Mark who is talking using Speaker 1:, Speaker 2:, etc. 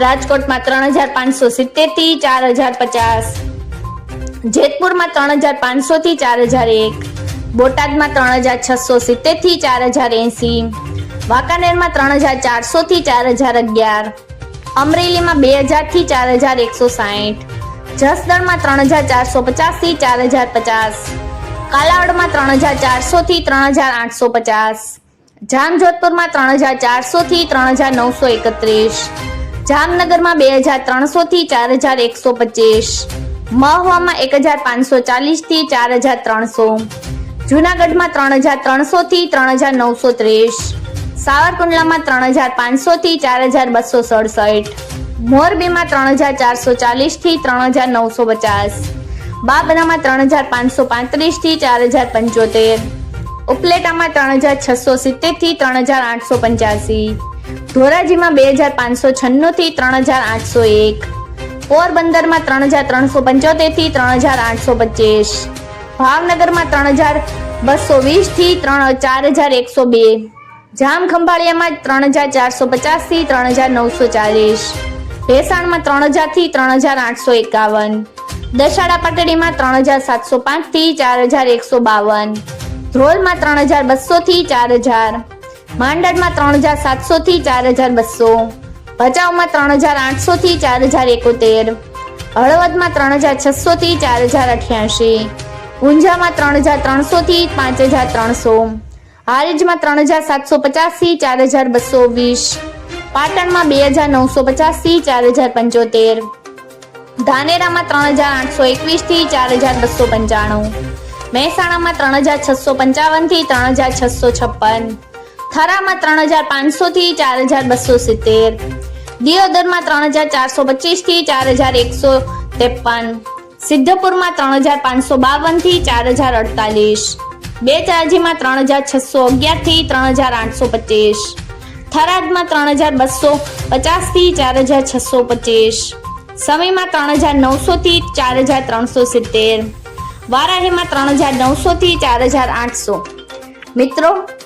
Speaker 1: રાજકોટમાં ત્રણ હજાર પાંચસો સિત્તેરથી ચાર હજાર પચાસ. જેતપુરમાં ત્રણ હજાર પાંચસો થી ચાર હજાર એક. બોટાદમાં ત્રણ હજાર છસો સિત્તેરથી ચાર હજાર એંસી. વાંકાનેરમાં ત્રણ હજાર ચારસો થી ચાર હજાર અગિયાર. અમરેલીમાં બે હજારથી ચાર હજાર એકસો સાહીઠ જસદણમાં ત્રણ હજાર ચારસો પચાસથી ચાર હજાર પચાસ. કાલાવડમાં ત્રણ હજાર ચારસો થી ત્રણ હજાર આઠસો પચાસ. જામજોધપુરમાં ત્રણ હજાર ચારસો થી ત્રણ હજાર નવસો એકત્રીસ. જામનગરમાં બે હજાર ત્રણસો થી ચાર હજાર એકસો પચીસ. મહુવામાં એક હજાર પાંચસો ચાલીસથી ચાર હજાર ત્રણસો. જુનાગઢમાં ત્રણ હજાર ત્રણસો થી ત્રણ હજાર નવસો ત્રીસ. સાવરકુંડલામાં ત્રણ હજાર પાંચસો થી ચાર હજાર બસો સડસઠ. મોરબીમાં ત્રણ હજાર ચારસો ચાલીસથી ત્રણ હજાર નવસો પચાસ. બાબરામાં ત્રણ હજાર પાંચસો પાંત્રીસથી ચાર હજાર પંચોતેર. ઉપલેટામાં ત્રણ હજાર છસો સિત્તેરથી ત્રણ હજાર આઠસો પંચ્યાસી. ધોરાજીમાં બે હજાર પાંચસો છન્નું થી ત્રણ હજાર આઠસો એક પોરબંદરમાં ત્રણ હજાર ત્રણસો પંચોતેરથી ત્રણ હજાર આઠસો પચીસ ભાવનગરમાં ત્રણ હજાર બસો વીસથી ત્રણ ચાર હજાર એકસો બે જામ ખંભાળિયામાં ત્રણ હજાર ચારસો પચાસથી ત્રણ હજાર નવસો ચાલીસ ભેસાણમાં ત્રણ હજારથી ત્રણ હજાર આઠસો એકાવન દશાડા પાટડીમાં ત્રણ હજાર સાતસો પાંચથી ચાર હજાર એકસો બાવન ધ્રોલમાં ત્રણ હજાર બસો થી ચાર હજાર માંડળમાં ત્રણ હજાર સાતસો થી ચાર હજાર બસો ભચાઉમાં ત્રણ હજાર આઠસો થી ચાર હજાર એકોતેર હળવદમાં ત્રણ હજાર છસો થી ચાર હજાર અઠ્યાસી ઊંઝામાં ત્રણ હજાર ત્રણસો થી પાંચ હજાર ત્રણસો હારીજમાં ત્રણ હજાર સાતસો પચાસથી ચાર હજાર બસો વીસ પાટણમાં બે હજાર નવસો પચાસથી ચાર હજાર પંચોતેર ધાનેરામાં ત્રણ હજાર આઠસો એકવીસથી ચાર હજાર બસો પંચાણું મહેસાણામાં ત્રણ હજાર છસો પંચાવનથી ત્રણ હજાર છસો છપ્પન થરામાં ત્રણ હજાર પાંચસો થી ચાર હજાર બસો સિત્તેર. દિયોદરમાં ત્રણ હજાર ચારસો પચીસથી ચાર હજાર એકસો ત્રેપન. સિદ્ધપુરમાં ત્રણ હજાર પાંચસો બાવનથી ચાર હજાર અડતાલીસ. બે ચારજીમાં ત્રણ હજાર છસો અગિયારથી ત્રણ હજાર આઠસો પચીસ. થરાદમાં ત્રણ હજાર બસો પચાસથી ચાર હજાર છસો પચીસ. સમીમાં ત્રણ હજાર નવસો થી ચાર હજાર ત્રણસો સિત્તેર. વારાહીમાં ત્રણ હજાર નવસો થી ચાર હજાર આઠસો. મિત્રો